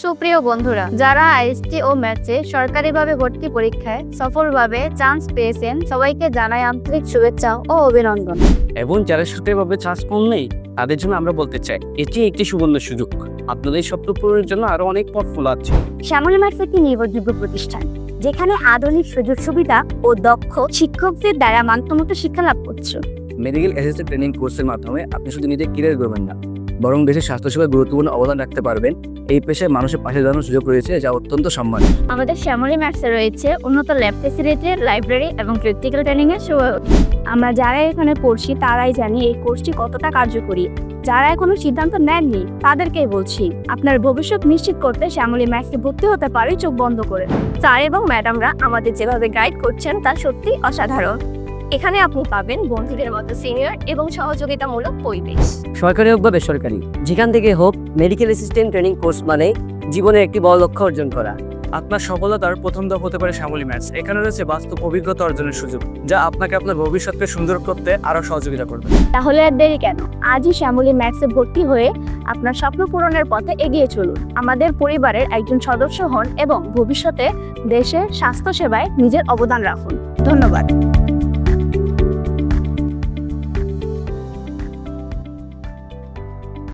সুপ্রিয় বন্ধুরা যারা আইএসটি ও ম্যাথে সরকারিভাবে ভর্তি পরীক্ষায় সফলভাবে চান্স পেয়েছেন সবাইকে জানাই আন্তরিক শুভেচ্ছা ও অভিনন্দন। এবং যারা সরকারিভাবে চান্স পান নেই তাদের জন্য আমরা বলতে চাই এটি একটি সুবর্ণ সুযোগ। আপনাদের স্বপ্ন পূরণের জন্য আরও অনেক পথ খোলা আছে। শ্যামলী ম্যাথস একটি নির্ভরযোগ্য প্রতিষ্ঠান যেখানে আধুনিক সুযোগ সুবিধা ও দক্ষ শিক্ষকদের দ্বারা মানসম্মত শিক্ষা লাভ করছে। মেডিকেল অ্যাসিস্ট্যান্ট ট্রেনিং কোর্সের মাধ্যমে আপনি শুধু নিজে ক্যারিয়ার করবেন না বরং দেশের স্বাস্থ্যসেবায় গুরুত্বপূর্ণ অবদান রাখতে পারবেন। এই পেশায় মানুষের পাশে দাঁড়ানোর সুযোগ রয়েছে, যা অত্যন্ত সম্মান। আমাদের শ্যামলী ম্যাথসে রয়েছে উন্নত ল্যাব ফেসিলিটি, লাইব্রেরি এবং প্র্যাকটিক্যাল ট্রেনিং এর সহায়তা আমরা যারা এখানে পড়ছি, তারাই জানি এই কোর্সটি কতটা কার্যকরী। যারা এখনও সিদ্ধান্ত নেননি, তাদেরকেই বলছি, আপনার ভবিষ্যৎ নিশ্চিত করতে শ্যামলী ম্যাথসে ভর্তি হতে পারে, চোখ বন্ধ করে। স্যার এবং ম্যাডামরা আমাদের যেভাবে গাইড করছেন, তা সত্যি অসাধারণ। এখানে আপনি পাবেন বন্ধুদের মতো সিনিয়র এবং সহযোগিতামূলক পরিবেশ। সরকারি হোক বা বেসরকারি যেখান থেকে হোক মেডিকেল অ্যাসিস্ট্যান্ট ট্রেনিং কোর্স মানে জীবনে একটি বড় লক্ষ্য অর্জন করা। আপনার সফলতার প্রথম ধাপ হতে পারে শ্যামলী ম্যাথস। এখানে রয়েছে বাস্তব অভিজ্ঞতা অর্জনের সুযোগ যা আপনাকে আপনার ভবিষ্যৎকে সুন্দর করতে আরও সহযোগিতা করবে। তাহলে আর দেরি কেন? আজই শ্যামলী ম্যাথসে ভর্তি হয়ে আপনার স্বপ্ন পূরণের পথে এগিয়ে চলুন। আমাদের পরিবারের একজন সদস্য হন এবং ভবিষ্যতে দেশের স্বাস্থ্যসেবায় নিজের অবদান রাখুন। ধন্যবাদ।